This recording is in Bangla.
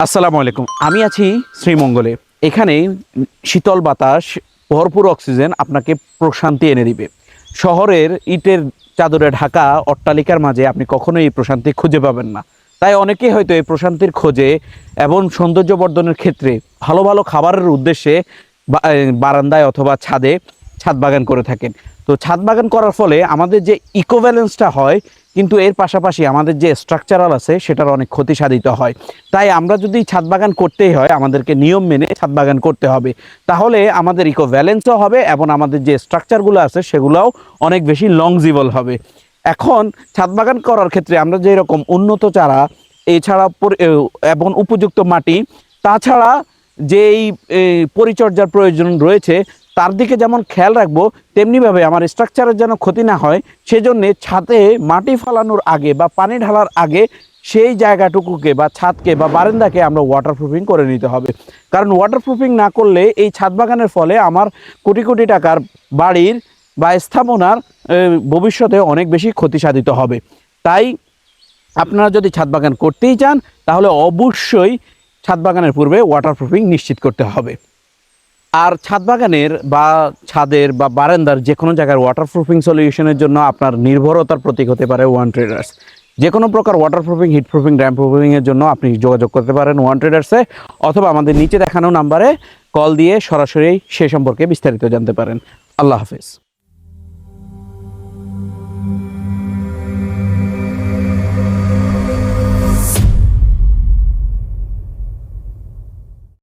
আসসালামু আলাইকুম। আমি আছি শ্রীমঙ্গলে। এখানে শীতল বাতাস, ভরপুর অক্সিজেন আপনাকে প্রশান্তি এনে দিবে। শহরের ইটের চাদরে ঢাকা অট্টালিকার মাঝে আপনি কখনোই এই প্রশান্তি খুঁজে পাবেন না। তাই অনেকেই হয়তো এই প্রশান্তির খোঁজে এবং সৌন্দর্য বর্ধনের ক্ষেত্রে ভালো ভালো খাবারের উদ্দেশ্যে বারান্দায় অথবা ছাদে ছাদ বাগান করে থাকেন। তো ছাদ বাগান করার ফলে আমাদের যে ইকোভ্যালেন্সটা হয় কিন্তু এর পাশাপাশি আমাদের যে স্ট্রাকচারাল আছে, সেটার অনেক ক্ষতি সাধিত হয়। তাই আমরা যদি ছাদ বাগান করতেই হয়, আমাদেরকে নিয়ম মেনে ছাদ বাগান করতে হবে। তাহলে আমাদের ইকো ব্যালেন্সও হবে এবং আমাদের যে স্ট্রাকচারগুলো আছে, সেগুলোও অনেক বেশি লংজিবল হবে। এখন ছাদ বাগান করার ক্ষেত্রে আমরা যে রকম উন্নত চারা, এছাড়া এবং উপযুক্ত মাটি, তাছাড়া যেই পরিচর্যার প্রয়োজন রয়েছে তার দিকে যেমন খেয়াল রাখব তেমনিভাবে আমার স্ট্রাকচারের যেন ক্ষতি না হয়, সেজন্যে ছাদে মাটি ফালানোর আগে বা পানি ঢালার আগে সেই জায়গাটুকুকে বা ছাদকে বা বারান্দাকে আমরা ওয়াটারপ্রুফিং করে নিতে হবে। কারণ ওয়াটারপ্রুফিং না করলে এই ছাদ বাগানের ফলে আমার কোটি কোটি টাকার বাড়ির বা স্থাপনার ভবিষ্যতে অনেক বেশি ক্ষতি সাধিত হবে। তাই আপনারা যদি ছাদ বাগান করতেই চান, তাহলে অবশ্যই ছাদ বাগানের পূর্বে ওয়াটারপ্রুফিং নিশ্চিত করতে হবে। আর ছাদ বাগানের বা ছাদের বা বারান্দার যে কোনো জায়গার ওয়াটারপ্রুফিং সলিউশনের জন্য আপনার নির্ভরতার প্রতীক হতে পারে ওয়ান ট্রেডার্স যে কোনো প্রকার ওয়াটারপ্রুফিং হিটপ্রুফিং ড্যাম প্রুফিংয়ের জন্য আপনি যোগাযোগ করতে পারেন ওয়ান ট্রেডার্সে অথবা আমাদের নিচে দেখানো নাম্বারে কল দিয়ে সরাসরি সে সম্পর্কে বিস্তারিত জানতে পারেন। আল্লাহ হাফেজ।